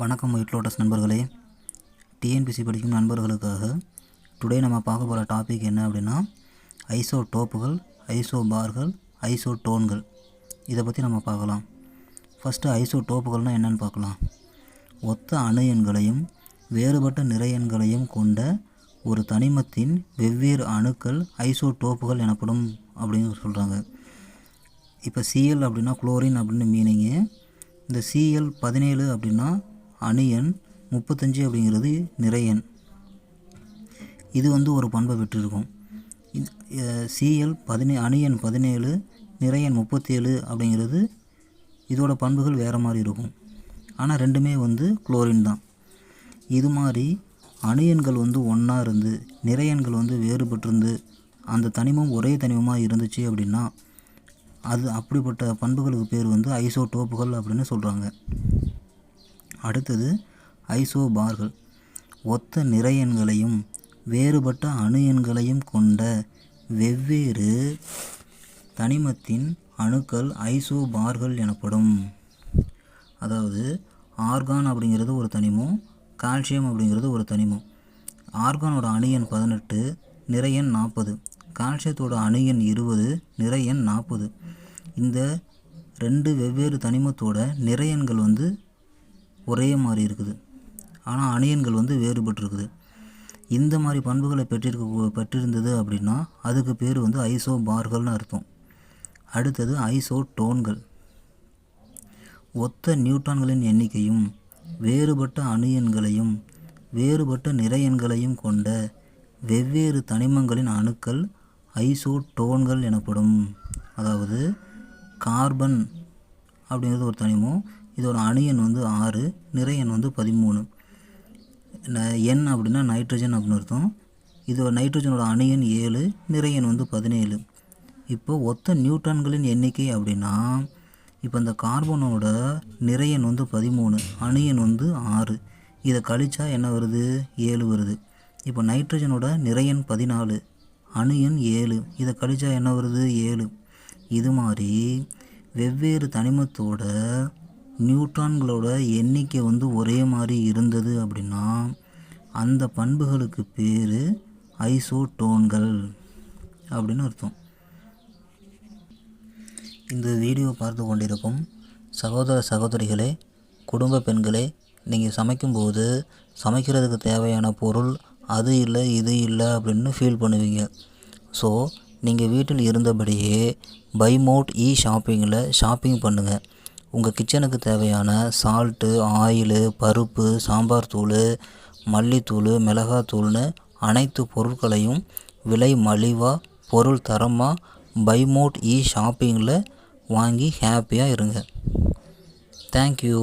வணக்கம் white lotus நண்பர்களே. TNPSC படிக்கும் நண்பர்களுக்காக டுடே நம்ம பார்க்க போகிற டாபிக் என்ன அப்படின்னா ஐசோ டோப்புகள் ஐசோ பார்கள் ஐசோ டோன்கள் இதை பற்றி நம்ம பார்க்கலாம். ஃபஸ்ட்டு ஐசோ டோப்புகள்னால் என்னென்னு பார்க்கலாம். ஒத்த அணு எண்களையும் வேறுபட்ட நிறை எண்களையும் கொண்ட ஒரு தனிமத்தின் வெவ்வேறு அணுக்கள் ஐசோடோப்புகள் எனப்படும் அப்படின்னு சொல்கிறாங்க இப்போ சிஎல் அப்படின்னா குளோரின் அப்படின்னு மீனிங்கு இந்த சிஎல் பதினேழு அப்படின்னா அணு எண் முப்பத்தஞ்சு அப்படிங்கிறது நிறை எண். இது வந்து ஒரு பண்பை பெற்றிருக்கும். சிஎல் பதினே அணு எண் பதினேழு நிறை எண் முப்பத்தேழு அப்படிங்கிறது இதோட பண்புகள் வேறு மாதிரி இருக்கும். ஆனால் ரெண்டுமே வந்து குளோரின் தான். இது மாதிரி அணு எண்கள் வந்து ஒன்றா இருந்து நிறை எண்கள் வந்து வேறுபட்டிருந்து அந்த தனிமம் ஒரே தனிமமாக இருந்துச்சு அப்படின்னா அது அப்படிப்பட்ட பண்புகளுக்கு பேர் வந்து ஐசோடோப்புகள் அப்படின்னு சொல்கிறாங்க அடுத்தது ஐசோபார்கள் ஒத்த நிறையன்களையும் வேறுபட்ட அணு எண்களையும் கொண்ட வெவ்வேறு தனிமத்தின் அணுக்கள் ஐசோபார்கள் எனப்படும். அதாவது ஆர்கான் அப்படிங்கிறது ஒரு தனிமம் கால்சியம் அப்படிங்கிறது ஒரு தனிமம். ஆர்கானோட அணு எண் பதினெட்டு நிறை எண் நாற்பது. கால்சியத்தோட அணு எண் இருபது நிறை எண் நாற்பது. இந்த ரெண்டு வெவ்வேறு தனிமத்தோட நிறையன்கள் வந்து ஒரே மாதிரி இருக்குது. ஆனால் அணியன்கள் வந்து வேறுபட்டிருக்குது. இந்த மாதிரி பண்புகளை பெற்றிருக்க பெற்றிருந்தது அப்படின்னா அதுக்கு பேர் வந்து ஐசோ பார்கள்னு அர்த்தம். அடுத்தது ஐசோ டோன்கள் ஒத்த நியூட்டான்களின் எண்ணிக்கையும் வேறுபட்ட அணியன்களையும் வேறுபட்ட நிறையன்களையும் கொண்ட வெவ்வேறு தனிமங்களின் அணுக்கள் ஐசோ டோன்கள் எனப்படும். அதாவது கார்பன் அப்படிங்கிறது ஒரு தனிமம் இதோட அணு எண் வந்து ஆறு நிறை எண் வந்து பதிமூணு. எண் அப்படின்னா நைட்ரஜன் அப்படின்னு அர்த்தம். இதோட நைட்ரஜனோட அணு எண் ஏழு நிறை எண் வந்து பதினேழு. இப்போ ஒத்த நியூட்டான்களின் எண்ணிக்கை அப்படின்னா இப்போ இந்த கார்பனோட நிறை எண் வந்து பதிமூணு அணு எண் வந்து ஆறு. இதை கழிச்சா என்ன வருது? ஏழு வருது. இப்போ நைட்ரஜனோட நிறை எண் பதினாலு அணு எண் ஏழு. இதை கழிச்சா என்ன வருது? ஏழு. இது மாதிரி வெவ்வேறு தனிமத்தோட நியூட்ரான்களோட எண்ணிக்கை வந்து ஒரே மாதிரி இருந்தது அப்படின்னா அந்த பண்புகளுக்கு பேர் ஐசோடோன்கள் அப்படின்னு அர்த்தம். இந்த வீடியோ பார்த்து கொண்டிருக்கும் சகோதர சகோதரிகளே குடும்ப பெண்களே நீங்கள் சமைக்கும்போது சமைக்கிறதுக்கு தேவையான பொருள் அது இல்லை இது இல்லை அப்படின்னு ஃபீல் பண்ணுவீங்க. ஸோ நீங்கள் வீட்டில் இருந்தபடியே பைமோட் இ ஷாப்பிங்கில் ஷாப்பிங் பண்ணுங்கள் உங்கள் கிச்சனுக்கு தேவையான சால்ட்டு ஆயிலு பருப்பு சாம்பார் தூள் மல்லித்தூள் மிளகாத்தூள்னு அனைத்து பொருட்களையும் விலை மலிவாக பொருள் தரமாக பைமோட் இ ஷாப்பிங்கில் வாங்கி ஹாப்பியாக இருங்க. தேங்க்யூ